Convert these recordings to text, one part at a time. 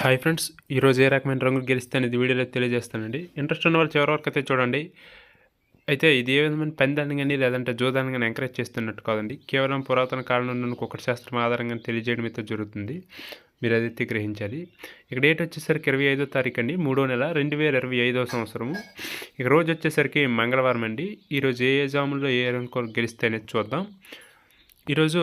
Hi friends ఈరోజు ఏ రకమైన రంగులు గెలిస్తే అనేది వీడియోలో తెలియజేస్తానండి. ఇంట్రెస్ట్ ఉన్న వాళ్ళు చివరి వరకు అయితే చూడండి. అయితే ఇది ఏ విధమైన పందాన్ని కానీ లేదంటే జోదాన్ని కానీ ఎంకరేజ్ చేస్తున్నట్టు కాదండి. కేవలం పురాతన కాలంలో నుండి ఒకటి శాస్త్రం ఆధారంగా తెలియజేయడం అయితే జరుగుతుంది. మీరు అదైతే గ్రహించాలి. ఇక డేట్ వచ్చేసరికి ఇరవై ఐదో తారీఖు అండి మూడో నెల రెండు వేల ఇరవై ఐదో సంవత్సరము. ఇక రోజు వచ్చేసరికి మంగళవారం అండి. ఈరోజు ఏ ఏ జాముల్లో ఏ రంగులు గెలిస్తే అనేది చూద్దాం. ఈరోజు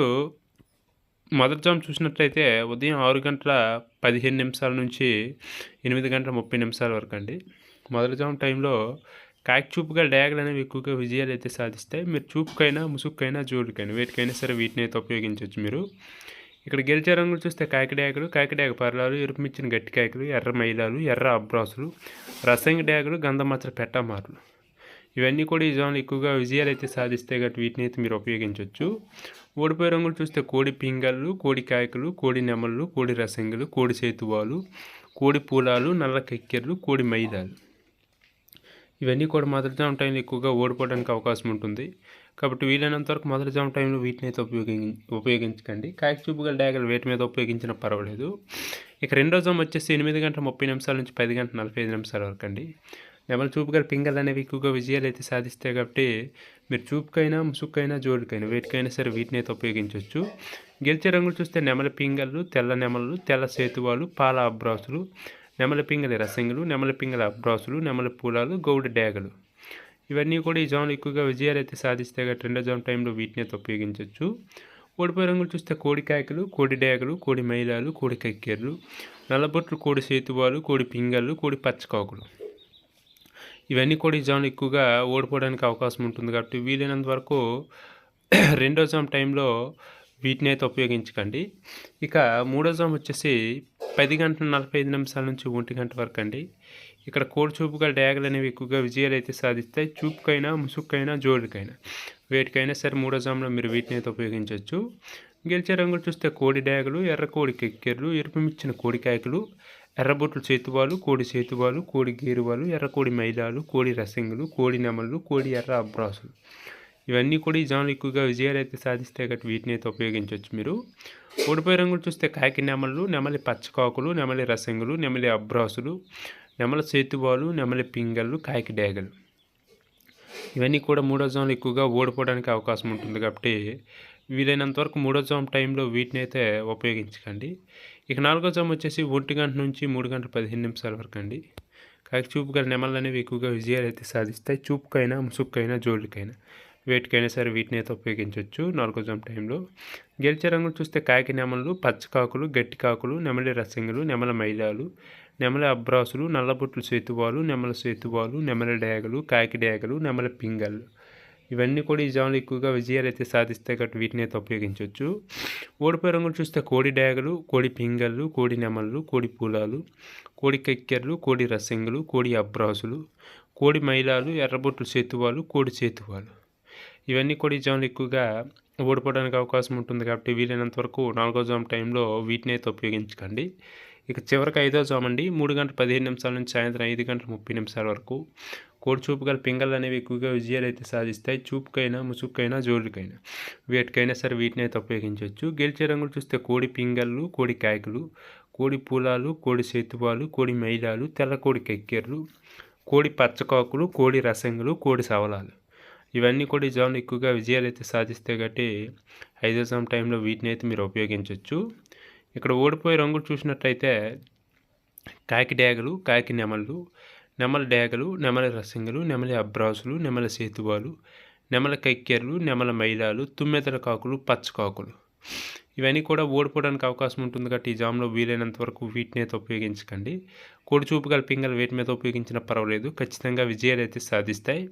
మొదటి జామ్ చూసినట్లయితే ఉదయం ఆరు గంటల పదిహేను నిమిషాల నుంచి ఎనిమిది గంటల ముప్పై నిమిషాల వరకు అండి. మొదటి జామ్ టైంలో కాకి చూపుగా డ్యాగులు అనేవి ఎక్కువగా విజయాలు అయితే సాధిస్తాయి. మీరు చూపుకైనా ముసుగుకైనా జోడుకైనా వేటికైనా సరే వీటిని అయితే ఉపయోగించవచ్చు మీరు. ఇక్కడ గెలిచే రంగులు చూస్తే కాకి డ్యాగులు కాకి డ్యాగ పర్లాలు ఎరుపుమిచ్చిన గట్టి కాయకులు ఎర్ర మైలాలు ఎర్ర అబ్రాసులు రసంగి డ్యాగులు గంధమచ్చల పెట్టమారులు. ఇవన్నీ కూడా ఈ జోన్లో ఎక్కువగా విజయాలు అయితే సాధిస్తే గట్టి వీటిని అయితే మీరు ఉపయోగించవచ్చు ఓడిపోయే రంగులు చూస్తే కోడి పింగళ్ళు కోడి కాయకులు కోడి నెమళ్ళు కోడి రసంగులు కోడి సేతువాలు కోడి పూలాలు నల్ల కెక్కెర్లు కోడి మైదాలు. ఇవన్నీ కూడా మొదటి జామ టైంలో ఎక్కువగా ఓడిపోవడానికి అవకాశం ఉంటుంది. కాబట్టి వీలైనంత వరకు మొదటి జామ టైంలో వీటిని అయితే ఉపయోగించి ఉపయోగించకండి. కాయకు చూపుగల డాగలు వేటి మీద ఉపయోగించినా పర్వాలేదు. ఇక రెండో జామ్ వచ్చేసి ఎనిమిది గంటల ముప్పై నిమిషాల నుంచి పది గంటల నలభై ఐదు నిమిషాల వరకు అండి నెమల చూపుగా పింగల్ అనేవి ఎక్కువగా విజయాలు అయితే సాధిస్తాయి కాబట్టి మీరు చూపుకైనా ముసుక్కైనా జోడుకైనా వేటికైనా సరే వీటిని అయితే ఉపయోగించవచ్చు. గెలిచే రంగులు చూస్తే నెమల పింగళ్ళు తెల్ల నెమలు తెల్ల సేతువాలు పాల అబ్రాసులు నెమల పింగలి రసంగులు నెమల పింగల అబ్రాసులు నెమల పూలాలు గౌడ డ్యాగలు. ఇవన్నీ కూడా ఈ జోన్లు ఎక్కువగా విజయాలు అయితే సాధిస్తే కాబట్టి రెండో జోన్ టైంలో వీటిని అయితే ఉపయోగించవచ్చు. ఓడిపోయే రంగులు చూస్తే కోడి కాయకులు కోడి డేగలు కోడి మైలాలు కోడి కక్కెర్లు నల్లబొట్లు కోడి సేతువాలు కోడి పింగళ్ళు కోడి పచ్చకాకులు ఇవన్నీ కూడా ఈ జామ్లు ఎక్కువగా ఓడిపోవడానికి అవకాశం ఉంటుంది కాబట్టి వీలైనంత వరకు రెండో జామ్ టైంలో వీటిని అయితే ఉపయోగించకండి. ఇక మూడో జామ్ వచ్చేసి పది గంటల నలభై ఐదు నిమిషాల నుంచి ఒంటి గంట వరకు అండి. ఇక్కడ కోడి చూపుగా డ్యాగులు అనేవి ఎక్కువగా విజయాలు అయితే సాధిస్తాయి. చూపుకైనా ముసుక్కైనా జోడుకైనా. వేటికైనా సరే మూడో జామ్లో మీరు వీటిని అయితే ఉపయోగించవచ్చు. గెలిచే రంగులు చూస్తే కోడి డ్యాగులు ఎర్ర కోడి కెక్కెర్లు ఎరుపుమిచ్చిన కోడికాయకులు ఎర్రబొట్లు చేతువాలు కోడి చేతువాలు కోడి గేరువాలు ఎర్ర కోడి మైదాలు కోడి రసింగులు కోడి నెమళ్ళు కోడి ఎర్ర అబ్రాసులు. ఇవన్నీ కూడా ఈ జాన్లు ఎక్కువగా విజయాలు అయితే సాధిస్తే కాబట్టి వీటిని అయితే ఉపయోగించవచ్చు మీరు. ఓడిపోయే రంగులు చూస్తే కాకి నెమళ్ళు నెమలి పచ్చకాకులు నెమలి రసంగులు నెమలి అబ్రాసులు నెమల చేతువాలు నెమలి పింగళ్ళు కాకి డేగలు. ఇవన్నీ కూడా మూడో జోన్లు ఎక్కువగా ఓడిపోవడానికి అవకాశం ఉంటుంది కాబట్టి వీలైనంత వరకు మూడో జామ్ టైంలో వీటిని అయితే ఉపయోగించకండి. ఇక నాలుగో జామ్ వచ్చేసి ఒంటి గంట నుంచి మూడు గంటల పదిహేను నిమిషాల వరకు అండి. కాకి చూపు గల నెమలు అనేవి ఎక్కువగా విజయాలు అయితే సాధిస్తాయి. చూపుకైనా ముసుక్కైనా జోళ్ళకైనా వేటికైనా సరే వీటిని అయితే ఉపయోగించవచ్చు నాలుగో జామ్ టైంలో. గెలిచే రంగులు చూస్తే కాకి నెమలు పచ్చకాకులు గట్టి కాకులు నెమలి రసంగులు నెమల మైలాలు నెమల అబ్రాసులు నల్లబొట్లు సేతువాలు నెమల సేతువాలు నెమల డేగలు కాకి డేగలు నెమల పింగళ్ళు. ఇవన్నీ కూడా ఈ జాములు ఎక్కువగా విజయాలు అయితే సాధిస్తే కాబట్టి వీటిని అయితే ఉపయోగించవచ్చు ఓడిపోయే రంగులు చూస్తే కోడి డ్యాగలు కోడి పింగళ్ళు కోడి నెమళ్ళు కోడి పూలాలు కోడి కెక్కెర్లు కోడి రసింగులు కోడి అబ్రాసులు కోడి మైలాలు ఎర్రబొట్లు చేతువాలు కోడి చేతువాలు ఇవన్నీ కూడా ఈ జాములు ఎక్కువగా ఓడిపోవడానికి అవకాశం ఉంటుంది కాబట్టి వీలైనంత వరకు నాలుగో జామ్ టైంలో వీటిని అయితే ఉపయోగించకండి. ఇక చివరికి ఐదో జామ్ అండి మూడు గంటల పదిహేను నిమిషాల నుంచి సాయంత్రం ఐదు గంటల ముప్పై నిమిషాల వరకు. కోడి చూపు గల పింగళ్ళు అనేవి ఎక్కువగా విజయాలు అయితే సాధిస్తాయి. చూపుకైనా ముసుగుకైనా జోళ్ళకైనా వేటికైనా సరే వీటిని అయితే ఉపయోగించవచ్చు. గెలిచే రంగులు చూస్తే కోడి పింగళ్ళు కోడి కాయకులు కోడి పూలాలు కోడి సేతువాలు కోడి మైలాలు తెల్ల కోడి కెక్కెర్లు కోడి పచ్చకాకులు కోడి రసంగులు కోడి సవలాలు. ఇవన్నీ కూడా ఈ జామ్లు ఎక్కువగా విజయాలు అయితే సాధిస్తే కాబట్టి ఐదో జామ్ టైంలో వీటిని అయితే మీరు ఉపయోగించవచ్చు. ఇక్కడ ఓడిపోయే రంగులు చూసినట్లయితే కాకి డేగలు కాకి నెమళ్ళు నెమల డేగలు నెమల రసింగలు నెమలి అబ్రాసులు నెమల సేతువాలు నెమల కైక్కెర్లు నెమల మైలాలు తుమ్మెదల కాకులు పచ్చకాకులు ఇవన్నీ కూడా ఓడిపోవడానికి అవకాశం ఉంటుంది కాబట్టి ఈ జామ్లో వీలైనంత వరకు వీటిని అయితే ఉపయోగించకండి. కోడి చూపు గల పింగలు వేటి మీద ఉపయోగించిన పర్వాలేదు. ఖచ్చితంగా విజయాలు అయితే సాధిస్తాయి.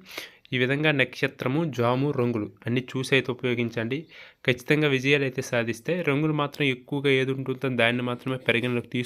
ఈ విధంగా నక్షత్రము జాము రంగులు అన్ని చూసి అయితే ఉపయోగించండి. ఖచ్చితంగా విజయాలు అయితే సాధిస్తే రంగులు మాత్రం ఎక్కువగా ఏది ఉంటుందో దాన్ని మాత్రమే పరిగణలోకి తీసుకు